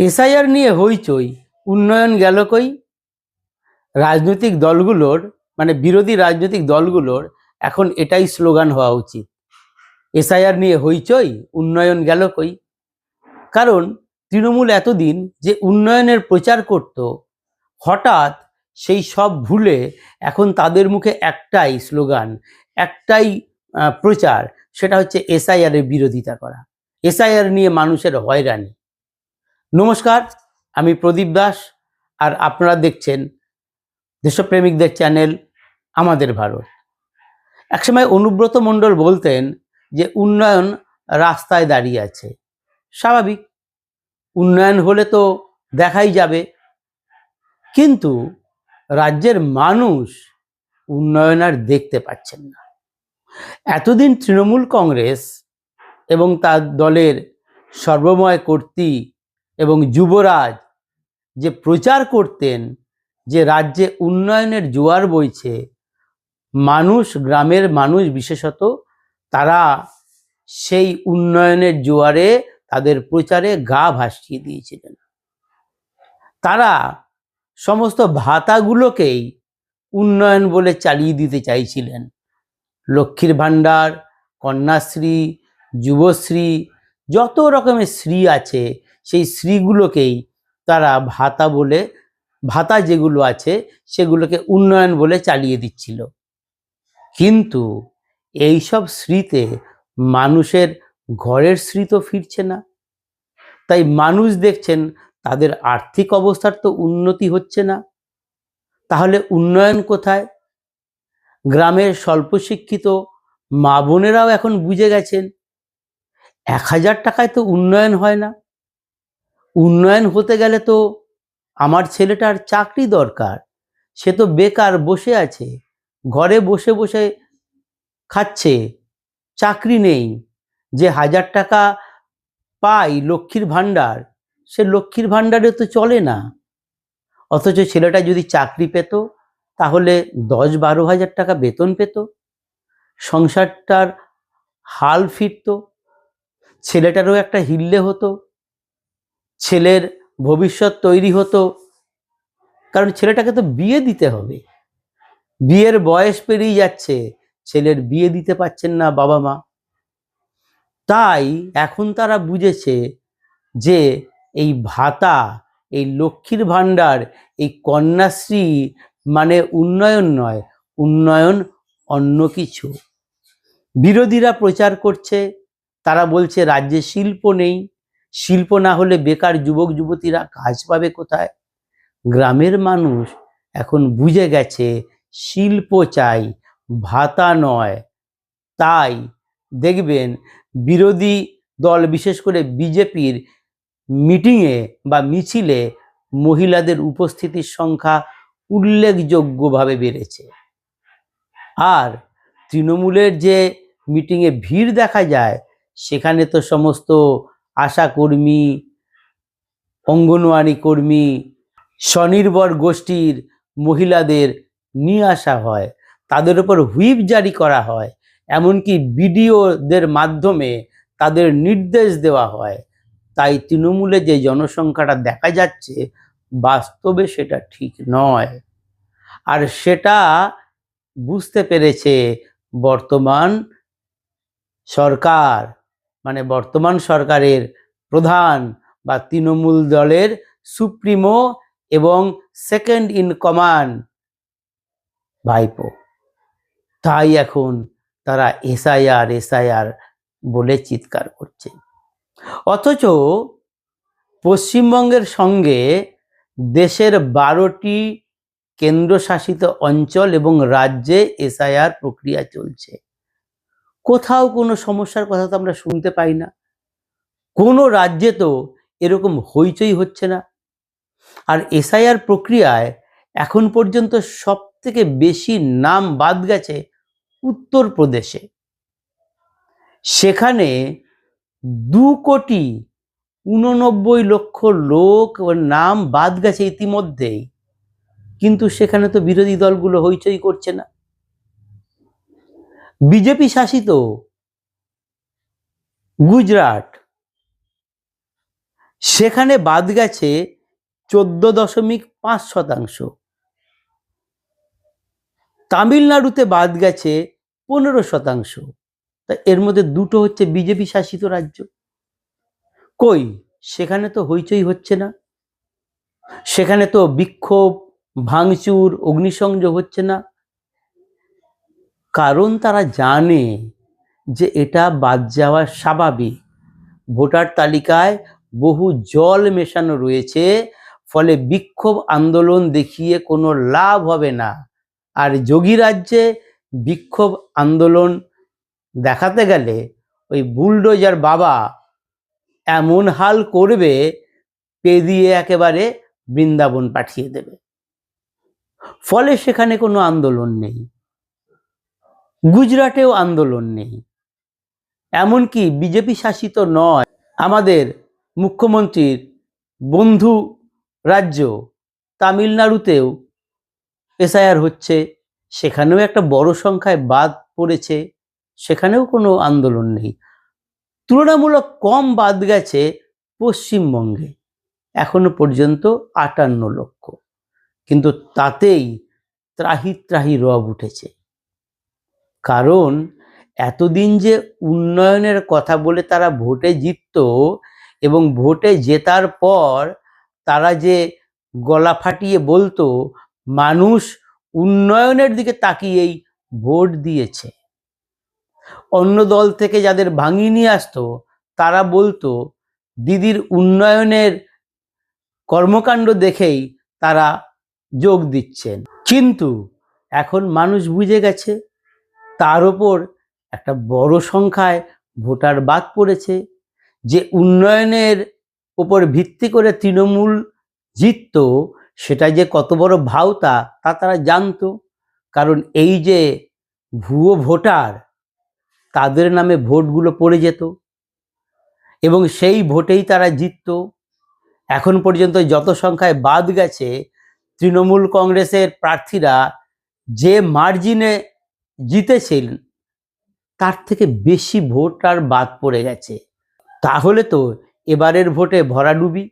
SIR নিয়ে হইচই, উন্নয়ন গেল কই? রাজনৈতিক দলগুলোর মানে বিরোধী রাজনৈতিক দলগুলোর এখন এটাই স্লোগান হওয়া উচিত। এসআইআর নিয়ে হইচই, উন্নয়ন গেল কই? কারণ তৃণমূল এতদিন যে উন্নয়নের প্রচার করত, হঠাৎ সেই সব ভুলে এখন তাদের মুখে একটাই স্লোগান, একটাই প্রচার, সেটা হচ্ছে এসআইআর এর বিরোধিতা করা। এসআইআর নিয়ে মানুষের হয়রানি। নমস্কার, আমি প্রদীপ দাস আর আপনারা দেখছেন দেশপ্রেমিকদের চ্যানেল আমাদের ভারত। একসময় অনুব্রত মণ্ডল বলতেন যে উন্নয়ন রাস্তায় দাঁড়িয়ে আছে। স্বাভাবিক, উন্নয়ন হলে তো দেখাই যাবে। কিন্তু রাজ্যের মানুষ উন্নয়ন আর দেখতে পাচ্ছেন না। এতদিন তৃণমূল কংগ্রেস এবং তার দলের সর্বময় কর্তৃ এবং যুবরাজ যে প্রচার করতেন, যে রাজ্যে উন্নয়নের জোয়ার বইছে, মানুষ, গ্রামের মানুষ বিশেষত, তারা সেই উন্নয়নের জোয়ারে তাদের প্রচারে গা ভাসিয়ে দিয়েছিলেন। তারা সমস্ত ভাতাগুলোকেই উন্নয়ন বলে চালিয়ে দিতে চাইছিলেন। লক্ষ্মীর ভাণ্ডার, কন্যাশ্রী, যুবশ্রী, যত রকমের শ্রী আছে সেই শ্রীগুলোকেই তারা ভাতা বলে, ভাতা যেগুলো আছে সেগুলোকে উন্নয়ন বলে চালিয়ে দিচ্ছিল। কিন্তু এইসব শ্রীতে মানুষের ঘরের শ্রী তো ফিরছে না। তাই মানুষ দেখছেন তাদের আর্থিক অবস্থার তো উন্নতি হচ্ছে না। তাহলে উন্নয়ন কোথায়? গ্রামের স্বল্প শিক্ষিত মা বোনেরাও এখন বুঝে গেছেন। এক হাজার টাকায় তো উন্নয়ন হয় না। উন্নয়ন হতে গেলে তো আমার ছেলেটার চাকরি দরকার। সে তো বেকার বসে আছে, ঘরে বসে বসে খাচ্ছে, চাকরি নেই। যে হাজার টাকা পাই লক্ষ্মীর ভাণ্ডার, সে লক্ষ্মীর ভাণ্ডারে তো চলে না। অথচ ছেলেটা যদি চাকরি পেত, তাহলে দশ বারো হাজার টাকা বেতন পেত। সংসারটার হাল ফিরত, ছেলেটারও একটা হিল্লে হতো। ছেলের ভবিষ্যৎ তৈরি হতো। কারণ ছেলেটাকে তো বিয়ে দিতে হবে। বিয়ের বয়স পেরিয়ে যাচ্ছে, ছেলের বিয়ে দিতে পারছেন না বাবা মা তাই এখন তারা বুঝেছে যে এই ভাতা, এই লক্ষ্মীর ভাণ্ডার, এই কন্যাশ্রী মানে উন্নয়ন নয়, উন্নয়ন অন্য কিছু। বিরোধীরা প্রচার করছে, তারা বলছে রাজ্যে শিল্প নেই শিল্প না হলে বেকার যুবক যুবতীরা কাজ পাবে কোথায়? গ্রামের মানুষ এখন বুঝে গেছে শিল্প চাই, ভাতা নয়। তাই দেখবেন বিরোধী দল, বিশেষ করে বিজেপির মিটিংয়ে বা মিছিলে মহিলাদের উপস্থিতির সংখ্যা উল্লেখযোগ্যভাবে বেড়েছে। আর তৃণমূলের যে মিটিংয়ে ভিড় দেখা যায়, সেখানে তো সমস্ত আশা কর্মী, অঙ্গনওয়াড়ি কর্মী, স্বনির্ভর গোষ্ঠীর মহিলাদের নিয়ে আসা হয়। তাদের উপর হুইপ জারি করা হয়, এমনকি বিডিওদের মাধ্যমে তাদের নির্দেশ দেওয়া হয়। তাই তৃণমূলে যে জনসংখ্যাটা দেখা যাচ্ছে, বাস্তবে সেটা ঠিক নয়। আর সেটা বুঝতে পেরেছে বর্তমান সরকার। মানে বর্তমান সরকারের প্রধান বা তৃণমূল দলের সুপ্রিমো এবং সেকেন্ড ইন কমান্ড ভাইপো। তাই এখন তারা এসআইআর এসআইআর বলে চিৎকার করছে। অথচ পশ্চিমবঙ্গের সঙ্গে দেশের বারোটি কেন্দ্রশাসিত অঞ্চল এবং রাজ্যে এসআইআর প্রক্রিয়া চলছে। কোথাও কোনো সমস্যার কথা তো আমরা শুনতে পাই না। কোনো রাজ্যে তো এরকম হইচই হচ্ছে না। আর এসআইআর প্রক্রিয়ায় এখন পর্যন্ত সব থেকে বেশি নাম বাদ গেছে উত্তরপ্রদেশে। সেখানে দু কোটি উননব্বই লক্ষ লোক নাম বাদ গেছে ইতিমধ্যেই। কিন্তু সেখানে তো বিরোধী দলগুলো হইচই করছে না। বিজেপি শাসিত গুজরাট। সেখানে বাদ গেছে চোদ্দ দশমিক পাঁচ শতাংশ। তামিলনাড়ুতে বাদ গেছে পনেরো শতাংশ। তা এর মধ্যে দুটো হচ্ছে বিজেপি শাসিত রাজ্য। কই? সেখানে তো হইচই হচ্ছে না। সেখানে তো বিক্ষোভ, ভাঙচুর, অগ্নিসংযোগ হচ্ছে না। কারণ তারা জানে যে এটা বাদ যাওয়া স্বাভাবিক। ভোটার তালিকায় বহু জল মেশানো রয়েছে, ফলে বিক্ষোভ আন্দোলন দেখিয়ে কোনো লাভ হবে না। আর যোগী রাজ্যে বিক্ষোভ আন্দোলন দেখাতে গেলে ওই বুলডোজার বাবা এমন হাল করবে পে দিয়ে একেবারে বৃন্দাবন পাঠিয়ে দেবে। ফলে সেখানে কোনো আন্দোলন নেই। গুজরাটেও আন্দোলন নেই। এমনকি বিজেপি শাসিত নয়, আমাদের মুখ্যমন্ত্রীর বন্ধু রাজ্য তামিলনাড়ুতেও এসআইআর হচ্ছে। সেখানেও একটা বড় সংখ্যায় বাদ পড়েছে, সেখানেও কোনো আন্দোলন নেই। তুলনামূলক কম বাদ গেছে পশ্চিমবঙ্গে, এখনও পর্যন্ত আটান্ন লক্ষ। কিন্তু তাতেই ত্রাহি ত্রাহি রব উঠেছে। কারণ এতদিন যে উন্নয়নের কথা বলে তারা ভোটে জিতত এবং ভোটে জেতার পর তারা যে গলা ফাটিয়ে বলতো, মানুষ উন্নয়নের দিকে তাকিয়েই ভোট দিয়েছে। অন্য দল থেকে যাদের ভাঙিয়ে নিয়ে আসতো, তারা বলতো, দিদির উন্নয়নের কর্মকাণ্ড দেখেই তারা যোগ দিচ্ছেন। কিন্তু এখন মানুষ বুঝে গেছে। তার ওপর একটা বড় সংখ্যায় ভোটার বাদ পড়েছে, যে উন্নয়নের উপর ভিত্তি করে তৃণমূল জিতত সেটা যে কত বড় ভাওতা তা তারা জানতো। কারণ এই যে ভুয়ো ভোটার, তাদের নামে ভোটগুলো পড়ে যেত এবং সেই ভোটেই তারা জিতত। এখন পর্যন্ত যত সংখ্যায় বাদ গেছে, তৃণমূল কংগ্রেসের প্রার্থীরা যে মার্জিনে জিতেছিল তার থেকে বেশি ভোট আর বাদ পড়ে গেছে। তাহলে তো এবারের ভোটে ভরাডুবি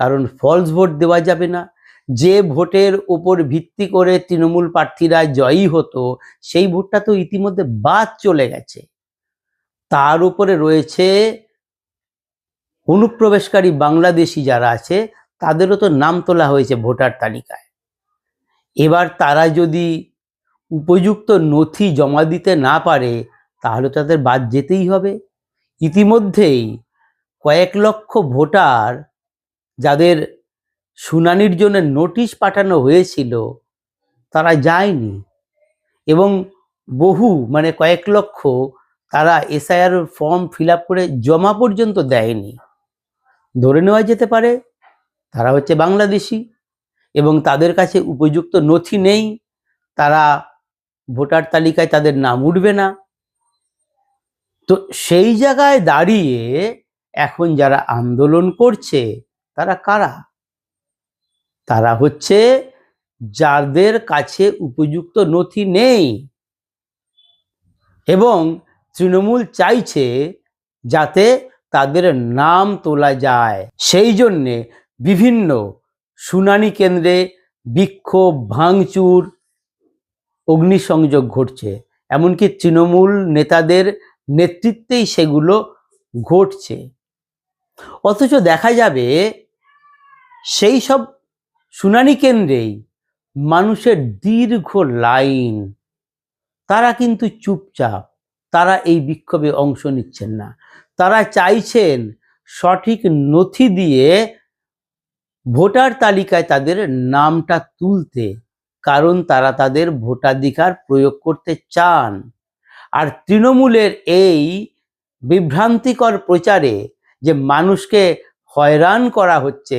কারণ ফলস ভোট দেওয়া যাবে না। যে ভোটের ওপর ভিত্তি করে তৃণমূল প্রার্থীরা জয়ী হতো, সেই ভোটটা তো ইতিমধ্যে বাদ চলে গেছে। তার উপরে রয়েছে অনুপ্রবেশকারী বাংলাদেশি যারা আছে, তাদেরও তো নাম তোলা হয়েছে ভোটার তালিকায়। এবার তারা যদি উপযুক্ত নথি জমা দিতে না পারে, তাহলে তাদের বাদ যেতেই হবে। ইতিমধ্যেই কয়েক লক্ষ ভোটার যাদের শুনানির জন্য নোটিশ পাঠানো হয়েছিল, তারা যায়নি। এবং বহু মানে কয়েক লক্ষ, তারা এসআইআর ফর্ম ফিল করে জমা পর্যন্ত দেয়নি। ধরে নেওয়া যেতে পারে, তারা হচ্ছে বাংলাদেশি এবং তাদের কাছে উপযুক্ত নথি নেই, তারা ভোটার তালিকায় তাদের নাম উঠবে না। তো সেই জায়গায় দাঁড়িয়ে এখন যারা আন্দোলন করছে, তারা কারা? তারা হচ্ছে যাদের কাছে উপযুক্ত নথি নেই এবং তৃণমূল চাইছে যাতে তাদের নাম তোলা যায়। সেই জন্যে বিভিন্ন শুনানি কেন্দ্রে বিক্ষোভ, ভাঙচুর অগ্নিসংযোগ ঘটছে। এমনকি তৃণমূল নেতাদের নেতৃত্বেই সেগুলো ঘটছে। অথচ দেখা যাবে সেই সব শুনানি কেন্দ্রেই মানুষের দীর্ঘ লাইন। তারা কিন্তু চুপচাপ, তারা এই বিক্ষোভে অংশ নিচ্ছেন না। তারা চাইছেন সঠিক নথি দিয়ে ভোটার তালিকায় তাদের নামটা তুলতে। কারণ তারা তাদের ভোটাধিকার প্রয়োগ করতে চান। আর তৃণমূলের এই বিভ্রান্তিকর প্রচারে যে মানুষকে হয়রান করা হচ্ছে,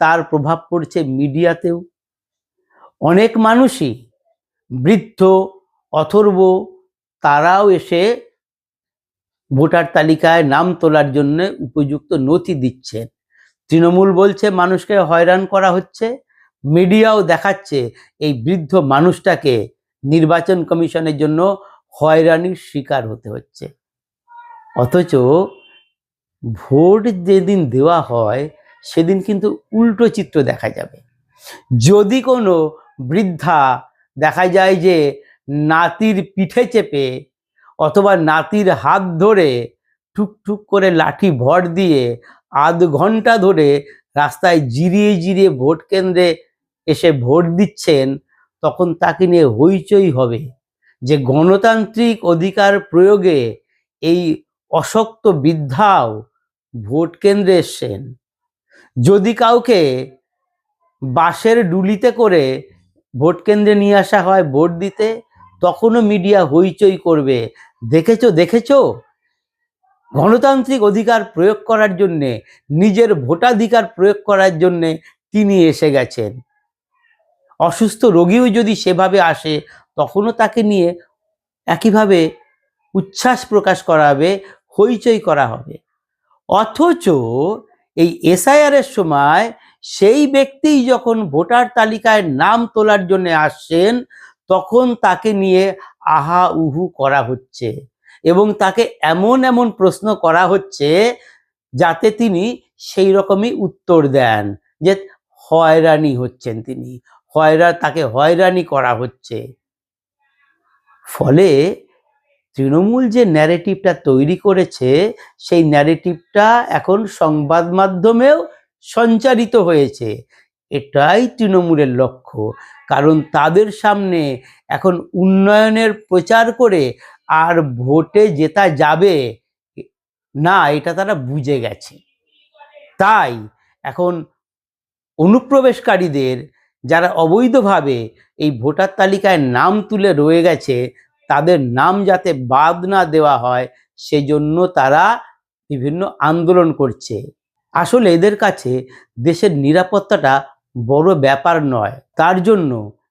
তার প্রভাব পড়ছে মিডিয়াতেও। অনেক মানুষই, বৃদ্ধ, অথর্ব, তারাও এসে ভোটার তালিকায় নাম তোলার জন্য উপযুক্ত নথি দিচ্ছেন। তৃণমূল বলছে, মানুষকে হয়রান করা হচ্ছে মিডিয়াও দেখাচ্ছে এই বৃদ্ধ মানুষটাকে নির্বাচন কমিশনের জন্য হয়রানির শিকার হতে হচ্ছে। অথচ ভোট যেদিন দেওয়া হয়, সেদিন কিন্তু উল্টো চিত্র দেখা যাবে। যদি কোনো বৃদ্ধা দেখা যায় যে নাতির পিঠে চেপে অথবা নাতির হাত ধরে ঠুকঠুক করে লাঠি ভর দিয়ে আধ ঘণ্টা ধরে রাস্তায় জিরিয়ে জিরিয়ে ভোট কেন্দ্রে এসে ভোট দিচ্ছেন, তখন তাকে নিয়ে হইচই হবে যে গণতান্ত্রিক অধিকার প্রয়োগে এই অশক্ত বৃদ্ধাও ভোট কেন্দ্রে এসছেন। যদি কাউকে বাসের ডুলিতে করে ভোট কেন্দ্রে নিয়ে আসা হয় ভোট দিতে, তখনও মিডিয়া হইচই করবে। দেখেছ দেখেছ? গণতান্ত্রিক অধিকার প্রয়োগ করার জন্যে, নিজের ভোটাধিকার প্রয়োগ করার জন্যে তিনি এসে গেছেন। অসুস্থ রোগীও যদি সেভাবে আসে, তখনও তাকে নিয়ে একইভাবে উচ্ছ্বাস প্রকাশ করা হবে, হইচই করা হবে। অথচ এই এসআইআরের সময় সেই ব্যক্তি যখন ভোটার তালিকায় নাম তোলার জন্য আসছেন, তখন তাকে নিয়ে আহা উহু করা হচ্ছে এবং তাকে এমন এমন প্রশ্ন করা হচ্ছে যাতে তিনি সেই রকমই উত্তর দেন যে হয়রানি হচ্ছেন তিনি। হয়রা, তাকে হয়রানি করা হচ্ছে। ফলে তৃণমূল যে ন্যারেটিভটা তৈরি করেছে, সেই ন্যারেটিভটা এখন সংবাদ মাধ্যমেও সঞ্চারিত হয়েছে। এটাই তৃণমূলের লক্ষ্য। কারণ তাদের সামনে এখন উন্নয়নের প্রচার করে আর ভোটে জেতা যাবে, না, এটা তারা বুঝে গেছে। তাই এখন অনুপ্রবেশকারীদের যারা অবৈধভাবে এই ভোটার তালিকায় নাম তুলে রয়ে গেছে, তাদের নাম যাতে বাদ না দেওয়া হয়, সেজন্য তারা বিভিন্ন আন্দোলন করছে। আসলে এদের কাছে দেশের নিরাপত্তাটা বড় ব্যাপার নয়। তার জন্য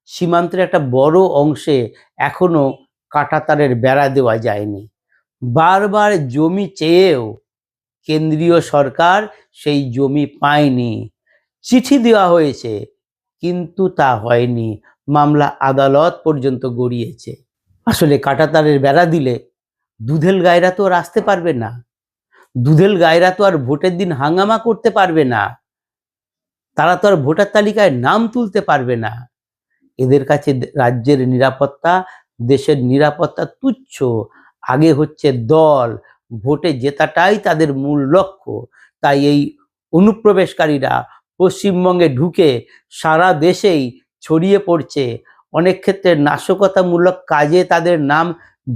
সীমান্তের একটা বড় অংশে এখনও কাঁটাতারের বেড়া দেওয়া যায়নি। বারবার জমি চেয়েও কেন্দ্রীয় সরকার সেই জমি পায়নি। চিঠি দেওয়া হয়েছে কিন্তু তা হয়নি। মামলা আদালত পর্যন্ত গড়িয়েছে। আসলে কাটাতারের বেড়া দিলে দুধেল গায়রা তো আর আসতে পারবে না। দুধেল গায়রা তো আর ভোটের দিন হাঙ্গামা করতে পারবে না। তারা তো আর ভোটার তালিকায় নাম তুলতে পারবে না। এদের কাছে রাজ্যের নিরাপত্তা, দেশের নিরাপত্তা তুচ্ছ। আগে হচ্ছে দল, ভোটে জেতাটাই তাদের মূল লক্ষ্য। তাই এই অনুপ্রবেশকারীরা পশ্চিমবঙ্গে ঢুকে সারা দেশেই ছড়িয়ে পড়ছে। অনেক ক্ষেত্রে নাশকতামূলক কাজে তাদের নাম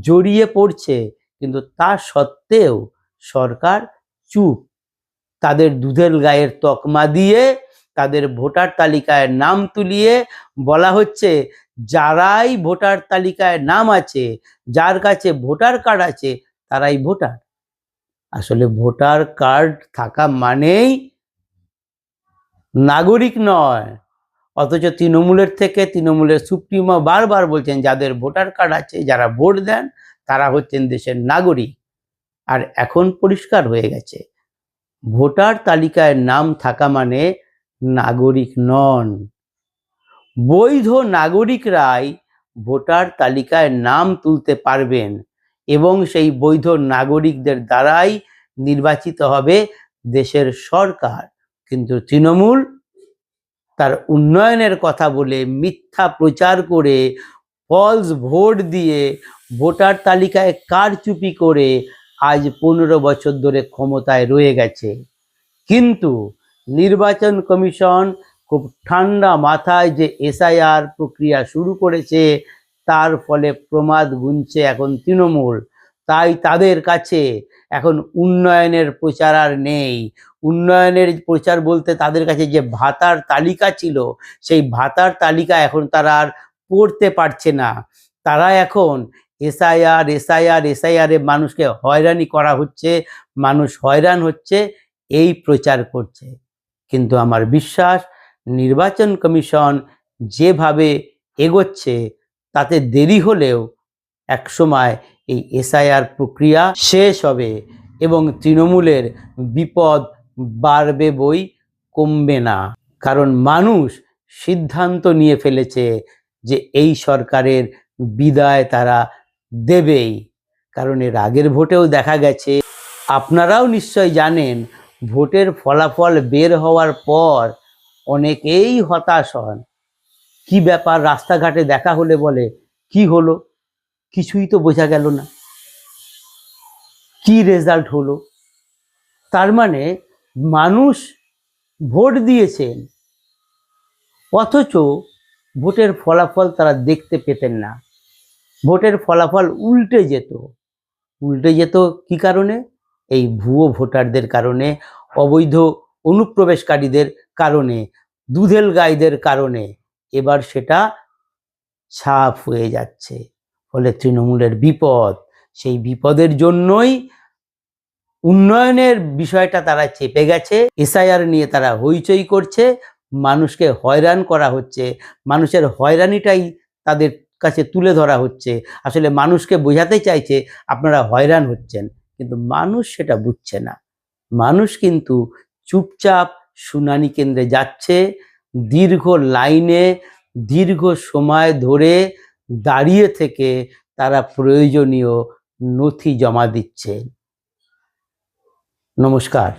জড়িয়ে পড়ছে, কিন্তু তা সত্ত্বেও সরকার চুপ। তাদের দুধের গায়ের তকমা দিয়ে তাদের ভোটার তালিকায় নাম তুলিয়ে বলা হচ্ছে, যারাই ভোটার তালিকায় নাম আছে, যার কাছে ভোটার কার্ড আছে, তারাই ভোটার। আসলে ভোটার কার্ড থাকা মানেই নাগরিক নয়। অথচ তৃণমূলের থেকে তৃণমূলের সুপ্রিমো বারবার বলছেন, যাদের ভোটার কার্ড আছে, যারা ভোট দেন, তারা হচ্ছেন দেশের নাগরিক। আর এখন পরিষ্কার হয়ে গেছে। ভোটার তালিকায় নাম থাকা মানে নাগরিক নন। বৈধ নাগরিকরাই ভোটার তালিকায় নাম তুলতে পারবেন এবং সেই বৈধ নাগরিকদের দ্বারাই নির্বাচিত হবে দেশের সরকার। কিন্তু তৃণমূল তার উন্নয়নের কথা বলে মিথ্যা প্রচার করে ফলস ভোট দিয়ে ভোটার তালিকায় কারচুপি করে আজ পনেরো বছর ধরে ক্ষমতায় রয়ে গেছে। কিন্তু নির্বাচন কমিশন খুব ঠান্ডা মাথায় যে এসআইআর প্রক্রিয়া শুরু করেছে, তার ফলে প্রমাদ গুনছে এখন তৃণমূল। তাই তাদের কাছে এখন উন্নয়নের প্রচার আর নেই। উন্নয়নের প্রচার বলতে তাদের কাছে যে ভাতার তালিকা ছিল, সেই ভাতার তালিকা এখন তারা আর পড়তে পারছে না। তারা এখন এসআইআর এসআইআর এসআইআর মানুষকে হয়রানি করা হচ্ছে, মানুষ হয়রান হচ্ছে, এই প্রচার করছে। কিন্তু আমার বিশ্বাস, নির্বাচন কমিশন যেভাবে এগোচ্ছে, তাতে দেরি হলেও একসময় এই এসআইআর প্রক্রিয়া শেষ হবে এবং তৃণমূলের বিপদ বাড়বে বই কমবে না। কারণ মানুষ সিদ্ধান্ত নিয়ে ফেলেছে যে এই সরকারের বিদায় তারা দেবেই। কারণ এর আগের ভোটেও দেখা গেছে, আপনারাও নিশ্চয় জানেন, ভোটের ফলাফল বের হওয়ার পর অনেকেই হতাশ হন। কি ব্যাপার রাস্তাঘাটে দেখা হলে বলে, কি হলো? কিছুই তো বোঝা গেল না। কি রেজাল্ট হলো? তার মানে মানুষ ভোট দিয়েছেন, অথচ ভোটের ফলাফল তারা দেখতে পেতেন না। ভোটের ফলাফল উল্টে যেত। উল্টে যেত কি কারণে? এই ভুয়ো ভোটারদের কারণে, অবৈধ অনুপ্রবেশকারীদের কারণে, দুধেল গাইদের কারণে। এবার সেটা ছাপ হয়ে যাচ্ছে। ফলে তৃণমূলের বিপদ, সেই বিপদের জন্যই উন্নয়নের বিষয়টা তারা চেপে গেছে, এসআইআর নিয়ে তারা হইচই করছে, মানুষকে হয়রান করা হচ্ছে, মানুষের হয়রানিটাই তাদের কাছে তুলে ধরা হচ্ছে। আসলে মানুষকে বোঝাতে চাইছে আপনারা হয়রান হচ্ছেন, কিন্তু মানুষ সেটা বুঝছে না। মানুষ কিন্তু চুপচাপ শুনানি কেন্দ্রে যাচ্ছে, দীর্ঘ লাইনে, দীর্ঘ সময় ধরে দাঁড়িয়ে থেকে তারা প্রয়োজনীয় নথি জমা দিচ্ছে। নমস্কার।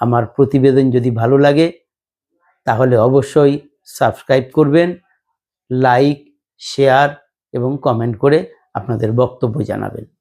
আমার প্রতিবেদন যদি ভালো লাগে, তাহলে অবশ্যই সাবস্ক্রাইব করবেন, লাইক, শেয়ার এবং কমেন্ট করে আপনাদের বক্তব্য জানাবেন।